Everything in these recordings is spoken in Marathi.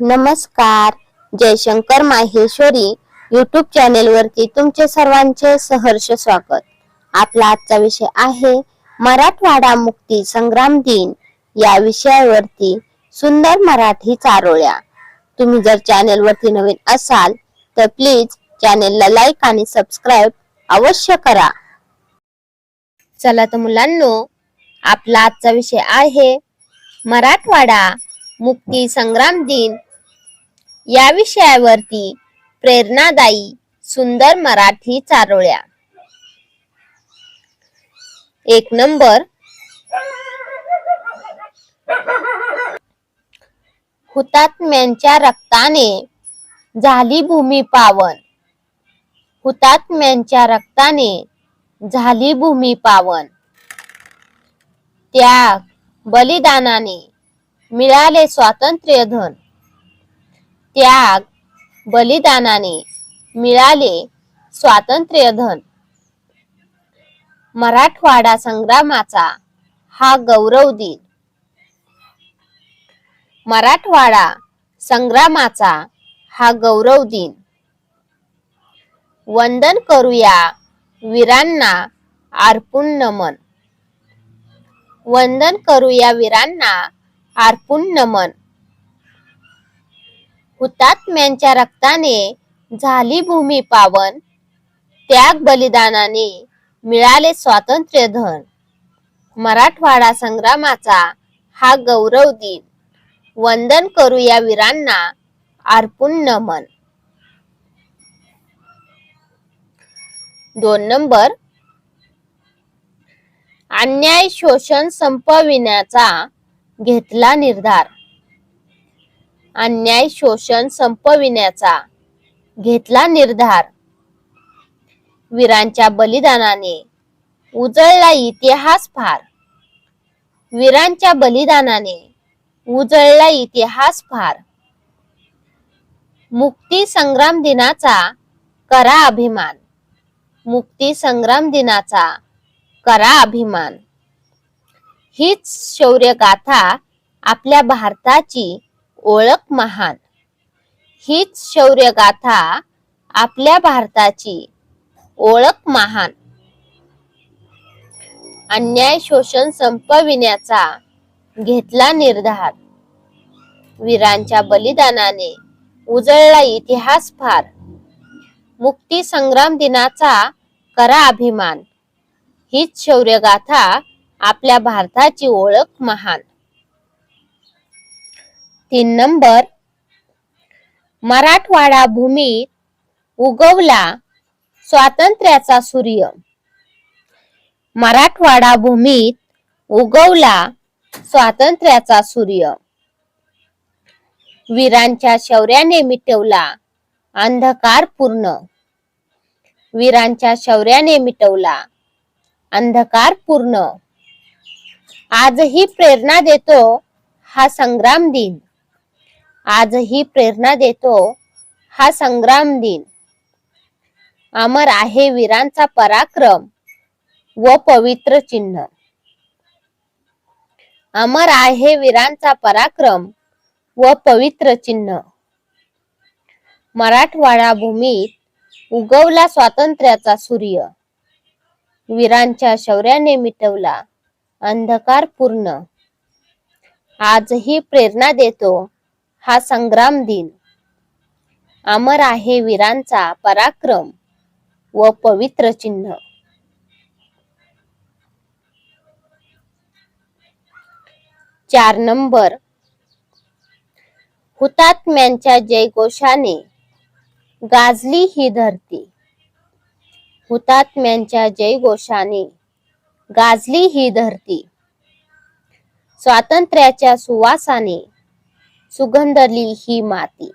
नमस्कार. जयशंकर माहेश्वरी युट्यूब चॅनेल वरती तुमचे सर्वांचे सहर्ष स्वागत. आपला आजचा विषय आहे मराठवाडा मुक्ती संग्राम दिन. या विषयावरती सुंदर मराठी चारोळ्या. तुम्ही जर चॅनेल वरती नवीन असाल तर प्लीज चॅनेलला लाईक आणि सबस्क्राईब अवश्य करा. चला तर मुलांनो आपला आजचा विषय आहे मराठवाडा मुक्ती संग्राम दिन. या विषयावरती प्रेरणादायी सुंदर मराठी चारोळ्या. एक नंबर. हुतात्म्यांच्या रक्ताने झाली भूमी पावन. हुतात्म्यांच्या रक्ताने झाली भूमी पावन. त्याग बलिदानाने मिळाले स्वातंत्र्य धन. त्याग बलिदानाने मिळाले स्वातंत्र्य धन. मराठवाडा संग्रामाचा हा गौरव दिन. मराठवाडा संग्रामाचा हा गौरव दिन. वंदन करूया वीरांना अर्पून नमन. वंदन करूया वीरांना अर्पून नमन. हुतात्म्यांच्या रक्ताने झाली भूमी पावन. त्याग बलिदानाने मिळाले स्वातंत्र्य धन. मराठवाडा संग्रामाचा हा गौरव दिन. वंदन करू या वीरांना अर्पून नमन. दोन नंबर. अन्याय शोषण संपविण्याचा घेतला निर्धार. अन्याय शोषण संपविण्याचा घेतला निर्धार. वीरांच्या बलिदानाने उजळला इतिहास फार. वीरांच्या बलिदानाने उजळला इतिहास फार. मुक्ती संग्राम दिनाचा करा अभिमान. मुक्ती संग्राम दिनाचा करा अभिमान. हीच शौर्य गाथा आपल्या भारताची ओळख महान. हीच शौर्य गाथा आपल्या भारताची ओळख महान. अन्याय शोषण संपविण्याचा घेतला निर्धार. वीरांच्या बलिदानाने उजळला इतिहास फार. मुक्ती संग्राम दिनाचा करा अभिमान. हीच शौर्यगाथा आपल्या भारताची ओळख महान. तीन नंबर मराठवाडा भूमीत उगवला स्वातंत्र्याचा सूर्य. मराठवाडा भूमीत उगवला स्वातंत्र्याचा सूर्य. वीरांच्या शौर्याने मिटवला अंधकार पूर्ण. वीरांच्या शौर्याने मिटवला अंधकार पूर्ण. आजही प्रेरणा देतो हा संग्राम दिन. आजही प्रेरणा देतो हा संग्राम दिन. अमर आहे वीरांचा पराक्रम व पवित्र चिन्ह. अमर आहे वीरांचा पराक्रम व पवित्र चिन्ह. मराठवाडा भूमीत उगवला स्वातंत्र्याचा सूर्य. वीरांच्या शौर्याने मिटवला अंधकार पूर्ण. आजही प्रेरणा देतो हा संग्राम दिन. अमर आहे वीरांचा पराक्रम व पवित्र चिन्ह. चार नंबर. हुतात्म्यांच्या जयघोषाने गाजली ही धरती. हुतात्म्यांच्या जयघोषाने गाजली ही धरती. स्वातंत्र्याच्या सुवासाने सुगंधली ही माती.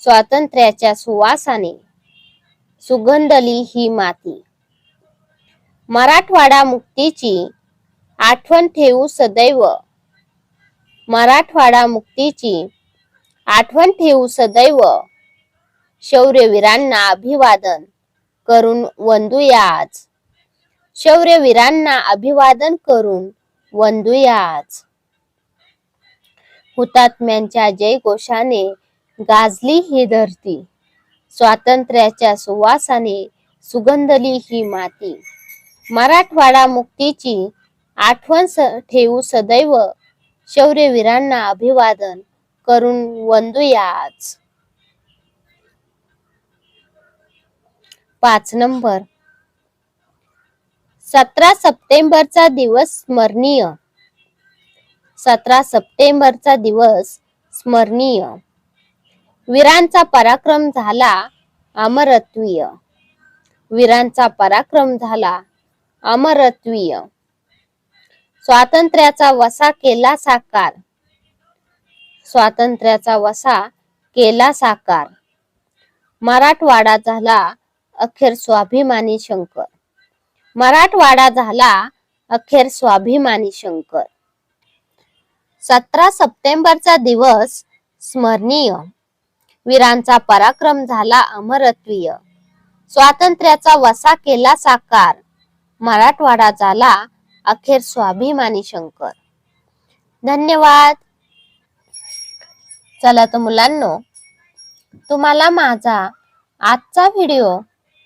स्वातंत्र्याच्या सुवासाने सुगंधली ही माती. मराठवाडा मुक्तीची आठवण ठेवू सदैव. मराठवाडा मुक्तीची आठवण ठेवू सदैव. शौर्यवीरांना अभिवादन करून वंदूया आज शौर्यवीरांना अभिवादन करून वंदूया हुतात्म्यांच्या जयघोषाने गाजली ही धरती. स्वातंत्र्याच्या सुवासाने सुगंधली ही माती. मराठवाडा मुक्तीची आठवण ठेवू सदैव शौर्यवीरांना अभिवादन करून वंदूयाच. पाच नंबर. सतरा सप्टेंबरचा दिवस स्मरणीय. सतरा सप्टेंबरचा दिवस स्मरणीय. वीरांचा पराक्रम झाला अमरत्वीय. वीरांचा पराक्रम झाला अमरत्वीय. स्वातंत्र्याचा वसा केला साकार. स्वातंत्र्याचा वसा केला साकार. मराठवाडा झाला अखेर स्वाभिमानी शंकर. मराठवाडा झाला अखेर स्वाभिमानी शंकर. सतरा सप्टेंबरचा दिवस स्मरणीय. वीरांचा पराक्रम झाला अमरत्वीय. स्वातंत्र्याचा वसा केला साकार. मराठवाडा झाला अखेर स्वाभिमानी शंकर. धन्यवाद. चला तर मुलांनो तुम्हाला माझा आजचा व्हिडिओ